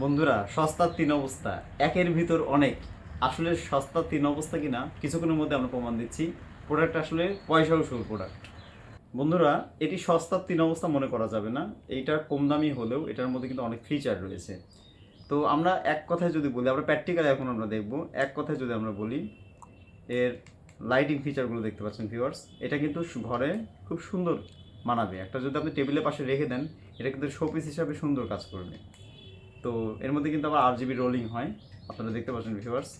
বন্ধুরা, সস্তার তিন অবস্থা। একের ভিতর অনেক। আসলে সস্তার তিন অবস্থা কিনা, কিছুক্ষণের মধ্যে আমরা প্রমাণ দিচ্ছি। প্রোডাক্ট আসলে পয়সা উসুল প্রোডাক্ট বন্ধুরা, এটি সস্তার তিন অবস্থা মনে করা যাবে না। এইটা কম দামি হলেও এটার মধ্যে কিন্তু অনেক ফিচার রয়েছে। তো আমরা এক কথায় যদি বলি, আমরা প্র্যাকটিক্যালি এখন আমরা দেখব। এক কথায় যদি আমরা বলি, এর লাইটিং ফিচারগুলো দেখতে পাচ্ছেন ভিউয়ার্স এটা কিন্তু ঘরে খুব সুন্দর মানাবে। একটা যদি আপনি টেবিলের পাশে রেখে দেন, এটা কিন্তু শোপিস হিসাবে সুন্দর কাজ করবে। তো এর মধ্যে কিন্তু আবার আট জিবি রোলিং হয়। আপনারা দেখতে পাচ্ছেন ভিউয়ার্স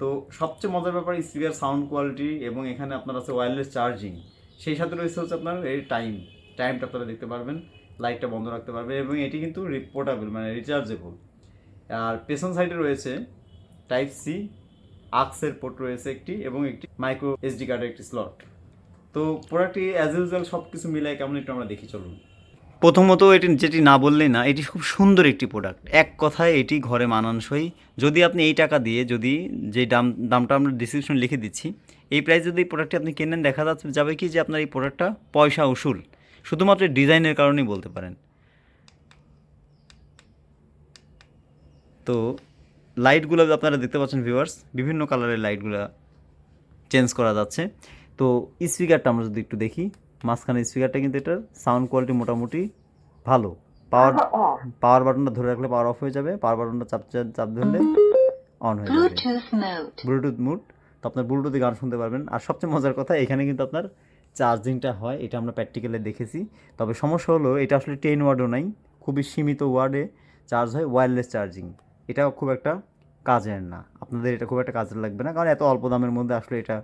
তো সবচেয়ে মজার ব্যাপার স্পিকার সাউন্ড কোয়ালিটি এবং এখানে আপনার আছে ওয়্যারলেস চার্জিং সেই সাথে রয়েছে হচ্ছে আপনার এই টাইম টাইমটা আপনারা দেখতে পারবেন লাইটটা বন্ধ রাখতে পারবেন এবং এটি কিন্তু রিপোর্টেবল মানে রিচার্জেবল আর পেছন সাইডে রয়েছে টাইপ সি আক্সের পোর্ট রয়েছে একটি এবং একটি মাইক্রো এসডি কার্ডের একটি স্লট তো প্রোডাক্টটি অ্যাজ ইউজুয়াল সব কিছু মিলাই কেমন একটু আমরা দেখি, চলুন। প্রথমত এটি যেটি না বললেই না, এটি খুব সুন্দর একটি প্রোডাক্ট এক কথায় এটি ঘরে মানানসই। যদি আপনি এই টাকা দিয়ে, যদি যে দাম, দামটা আমরা ডিসক্রিপশন লিখে দিচ্ছি, এই প্রাইস যদি এই প্রোডাক্টটি আপনি কেনেন, দেখা যাচ্ছে, যাবে কি যে আপনার এই প্রোডাক্টটা পয়সা উসুল। শুধুমাত্র ডিজাইনের কারণেই বলতে পারেন। তো লাইটগুলো আপনারা দেখতে পাচ্ছেন ভিউয়ার্স বিভিন্ন কালারের লাইটগুলো চেঞ্জ করা যাচ্ছে। তো স্পিকারটা আমরা যদি একটু দেখি। মাঝখানে স্পিকারটা কিন্তু এটার সাউন্ড কোয়ালিটি মোটামুটি ভালো। পাওয়ার পাওয়ার বাটনটা ধরে রাখলে পাওয়ার অফ হয়ে যাবে পাওয়ার বাটনটা চাপ চাপ- চাপ ধরলে অন হয়ে যাবে। ব্লুটুথ মুড তো আপনার ব্লুটুথে গান শুনতে পারবেন। আর সবচেয়ে মজার কথা এখানে কিন্তু আপনার চার্জিংটা হয় এটা আমরা প্র্যাকটিক্যালে দেখেছি। তবে সমস্যা হলো এটা আসলে টেন ওয়ার্ডও নাই খুবই সীমিত ওয়ার্ডে চার্জ হয় ওয়্যারলেস চার্জিং এটাও খুব একটা কাজের না। আপনাদের এটা খুব একটা কাজের লাগবে না কারণ এত অল্প দামের মধ্যে আসলে এটা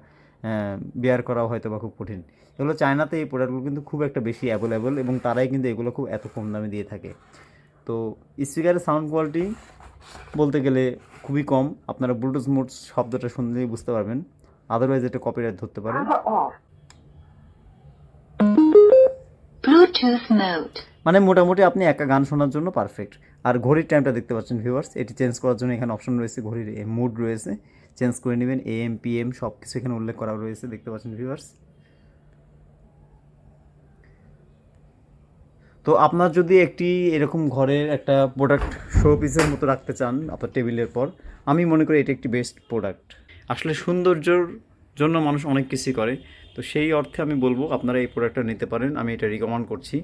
বেয়ার করাও হয়তো বা খুব কঠিন। এগুলো চায়নাতে এই প্রোডাক্টগুলো কিন্তু খুব একটা বেশি অ্যাভেলেবল এবং তারাই কিন্তু এগুলো খুব এত কম দামে দিয়ে থাকে। তো স্পিকারের সাউন্ড কোয়ালিটি বলতে গেলে খুবই কম। আপনারা ব্লুটুথ মোড শব্দটা শুনলেই বুঝতে পারবেন। আদারওয়াইজ এটা কপিরাইট ধরতে পারে Bluetooth mode. মানে মোটামুটি আপনি একা গান শোনার জন্য পারফেক্ট আর ঘড়ির টাইমটা দেখতে পাচ্ছেন ভিউয়ার্স এটি চেঞ্জ করার জন্য এখানে অপশন রয়েছে, ঘড়ির মুড রয়েছে। চেঞ্জ করে নেবেন এএম পিএম সব কিছু এখানে উল্লেখ করা রয়েছে, দেখতে পাচ্ছেন ভিউয়ার্স তো আপনার যদি একটি এরকম ঘরের একটা প্রোডাক্ট শো পিসের মতো রাখতে চান আপনার টেবিলের পর, আমি মনে করি এটা একটি বেস্ট প্রোডাক্ট আসলে সৌন্দর্যর জন্য মানুষ অনেক কিছুই করে, তো সেই অর্থে আমি বলব আপনারা এই প্রোডাক্টটা নিতে পারেন, আমি এটা রিকমেন্ড করছি।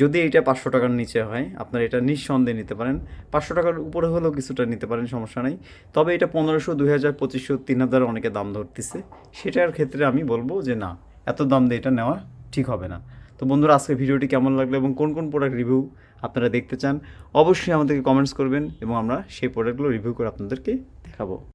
যদি এটা পাঁচশো টাকার নিচে হয়, আপনারা এটা নিঃসন্দেহে নিতে পারেন। পাঁচশো টাকার উপরে হলেও কিছুটা নিতে পারেন, সমস্যা নেই। তবে এটা পনেরোশো দুই হাজার পঁচিশশো, তিন হাজার অনেকে দাম ধরতেছে। সেটার ক্ষেত্রে আমি বলব যে না, এত দাম দিয়ে এটা নেওয়া ঠিক হবে না। তো বন্ধুরা, আজকে ভিডিওটি কেমন লাগল এবং কোন কোন প্রোডাক্ট রিভিউ আপনারা দেখতে চান, অবশ্যই আমাদেরকে কমেন্টস করবেন এবং আমরা সেই প্রোডাক্টগুলো রিভিউ করে আপনাদেরকে দেখাবো।